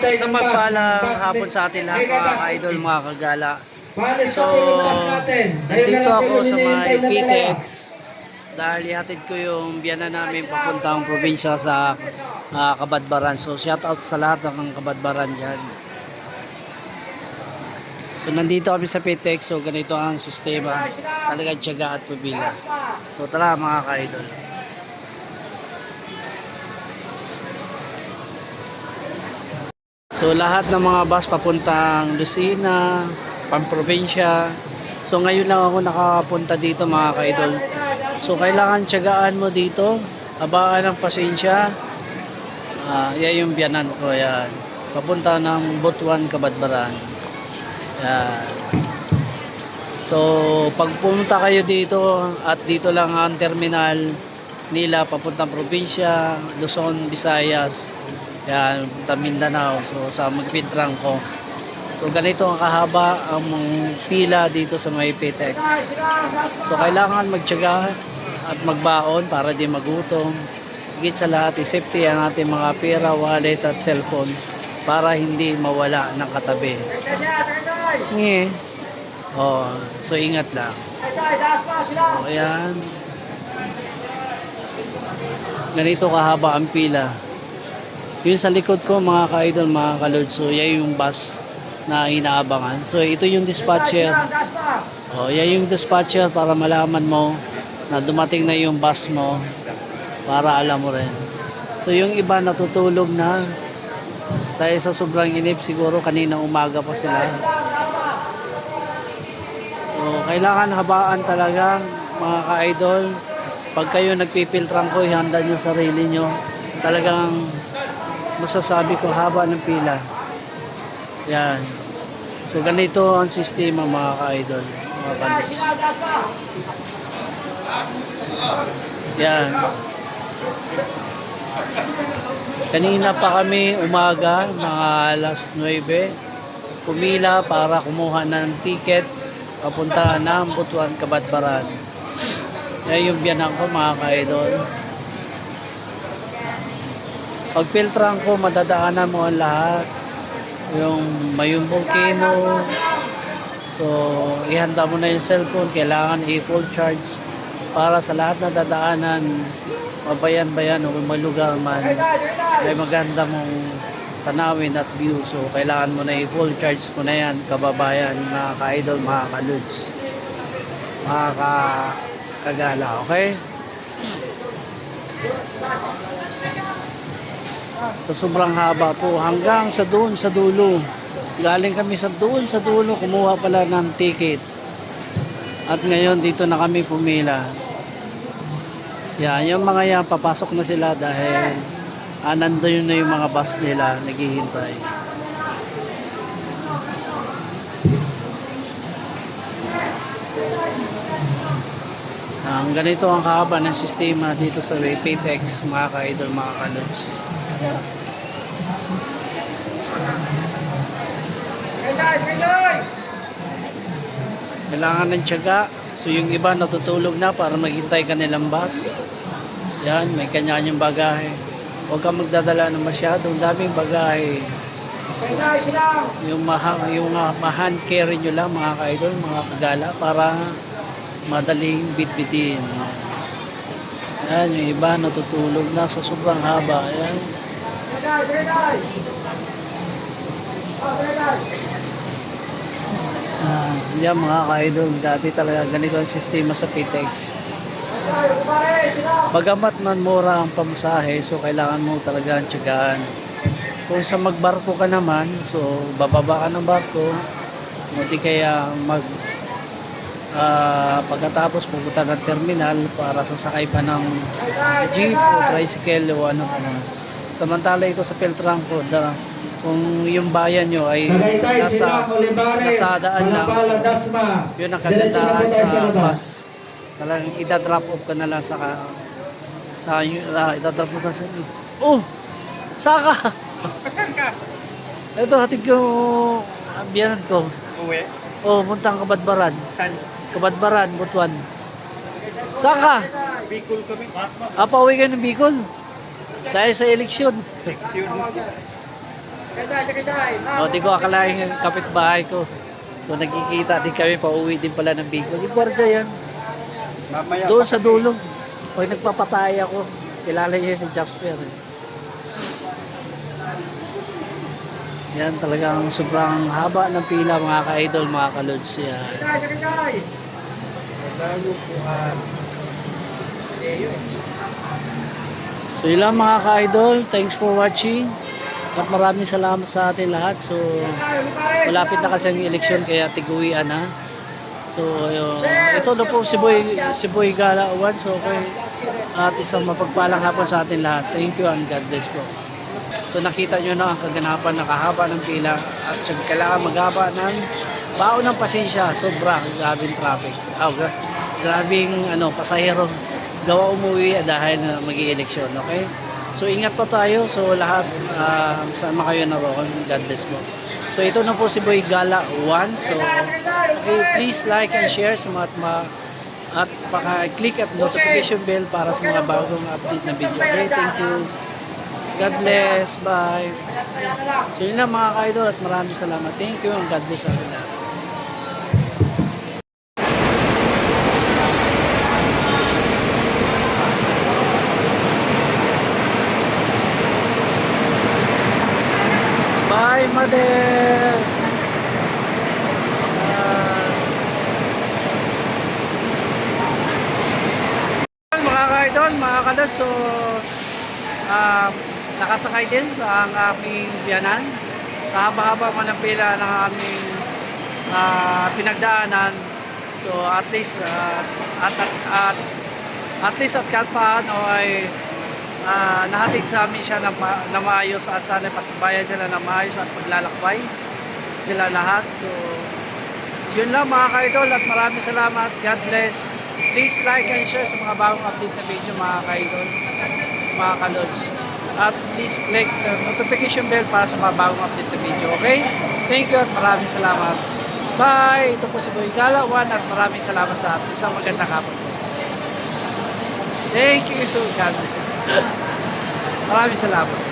Sa magpalang hapon sa atin lahat mga ka-idol, mga kagala. So, nandito ako sa may PTX dahil ihatid ko yung biyanan namin papuntang probinsya sa ah, Kabadbaran. So, shout out sa lahat ng Kabadbaran dyan. So, nandito kami sa PTX. So, ganito ang sistema. Talagang tiyaga at pabila. So, tara mga ka-idol. So lahat ng mga bus papuntang Lucena, pamprobinsya. So ngayon lang ako nakapunta dito mga kaidol. So kailangan tiyagaan mo dito, habaan ng pasensya. Ah, yan yung biyanan ko yan. Papunta ng Butuan, Kabadbaran. Yan. So pag pumunta kayo dito at dito lang ang terminal nila papuntang probinsya, Luzon, Visayas, yan, Mindanao. So, sa magpintrang ko. So, ganito ang kahaba ang pila dito sa may PTX. So, kailangan magtyaga at magbaon para di magutom. Higit sa lahat, i-safety ang ating mga pera, wallet at cellphone para hindi mawala ng katabi. Nge. Oh, so ingat lang. So, ayan. Ganito kahaba ang pila. Yung sa likod ko mga ka-idol, mga ka-lord, so yan yung bus na inaabangan. So ito yung dispatcher. Oh, yan yung dispatcher para malaman mo na dumating na yung bus mo para alam mo rin. So yung iba natutulog na dahil sa sobrang inip siguro kanina umaga pa sila. So kailangan habaan talaga mga ka-idol. Pag kayo nagpipiltrang ko, ihanda nyo sarili nyo. Talagang masasabi ko haba ng pila. Yan. So ganito ang sistema mga ka-idol. Mga kalos. Yan. Kanina pa kami umaga, mga alas 9, pumila para kumuha ng ticket papunta ng Butuan, Kabadbaran. Yan yung biyanan ko mga ka-idol. Pag filtran ko, madadaanan mo ang lahat. Yung mayong volcano. So, ihanda mo na yung cellphone. Kailangan i-full charge para sa lahat na dadaanan, mabayan-bayan o may lugar man, ay maganda mong tanawin at view. So, kailangan mo na i-full charge mo na yan, kababayan, mga ka-idol, mga ka-ludes, mga ka- kagala, okay? So sobrang haba po hanggang sa doon sa dulo. Galing kami sa doon sa dulo kumuha pala ng ticket. At ngayon dito na kami pumila. Yan, yung mga yan papasok na sila dahil ah, nandun na yung mga bus nila naghihintay. Ang ganito ang kahaba ng sistema dito sa Paytex, mga ka-idol, mga ka-lods. Kailangan ng tiyaga. So yung iba natutulog na para maghintay kanilang bus. Yan, may kanya-kanyang bagahe. Huwag kang magdadala ng masyadong daming bagahe. Yung, maha, yung uh, ma-hand carry nyo lang mga ka-idol, mga kagala para madaling bitbitin. Yan, yung iba natutulog na sa sobrang haba. Yan. Ah, yan mga ka-idol, dati talaga ganito ang sistema sa PTX. Bagamat man mura ang pamasahe, so kailangan mo talaga ang tiyagaan. Kung sa magbarko ka naman, so bababa ka ng barko, hindi kaya mag ah, pagkatapos pupunta ng terminal para sasakay pa ng jeep o tricycle o ano ano. Samantala ito sa Peltranco, da, kung yung bayan nyo ay Tagaytay, sila, nasa, Colibares, nasa daan lang, Palapala, Dasma. yun ang po kagandahan sa sa labas. bus. Talagang ida-drop off ka na lang sa sa uh, ida-drop off ka sa Oh! Saka! Saan ka? Ito, hatid ko ang biyanan ko. Uwi? Oh, puntang Kabadbaran. Saan? Kabadbaran, Butuan. Saka! Bicol kami. Basma. Ah, pauwi kayo ng Bicol. Dahil sa eleksyon. Leksyon. O, di ko akalain yung kapitbahay ko. So, nagkikita din kami, pauwi din pala ng Bicol. Yung gwardiya yan. Mamaya. Doon sa dulo. Pag nagpapatay ako, kilala niya si Jasper. eh. Yan talagang sobrang haba ng pila mga ka-idol, mga ka-lods. Yan. So yun lang mga ka-idol. Thanks for watching. At maraming salamat sa atin lahat. So malapit na kasi ang eleksyon kaya tiguian na. So yun. ito na po si Boy, si Boy Gala Awan. So okay. At isang mapagpalang hapon sa atin lahat. Thank you and God bless po. So nakita nyo na ang kaganapan, nakahaba ng pila at siyang kailangan maghaba ng baon ng pasensya. Sobra, grabing traffic. Oh, gra- grabing ano, pasahero. Gawa umuwi dahil na mag eleksyon okay? So ingat po tayo. So lahat, uh, saan man kayo naroon, God bless po. So ito na po si Boy Gala 1. So okay, please like and share sa mga at paka-click at notification bell para sa mga bagong update na video. Okay, thank you. God bless. Bye. So yun lang mga ka-idol at maraming salamat. Thank you and God bless sa lahat. Bye, mother. Bye. mga ka-idol, mga kadol, so um, nakasakay din sa ang aming biyanan. Sa haba-haba man ng pila ng aming ah, pinagdaanan. So at least ah, at, at, at, at least at kahit paano ay ah, nahatid sa amin siya na, ma- na maayos at sana patbayan sila na maayos at paglalakbay sila lahat. So yun lang mga ka-idol at maraming salamat. God bless. Please like and share sa mga bagong update na video mga ka-idol, mga ka-lods. At please click the notification bell para sa mga bagong update na video. Okay? Thank you at maraming salamat. Bye! Ito po si Boy Gala One at maraming salamat sa atin. Isang magandang hapon po. Thank you to God bless. Maraming salamat.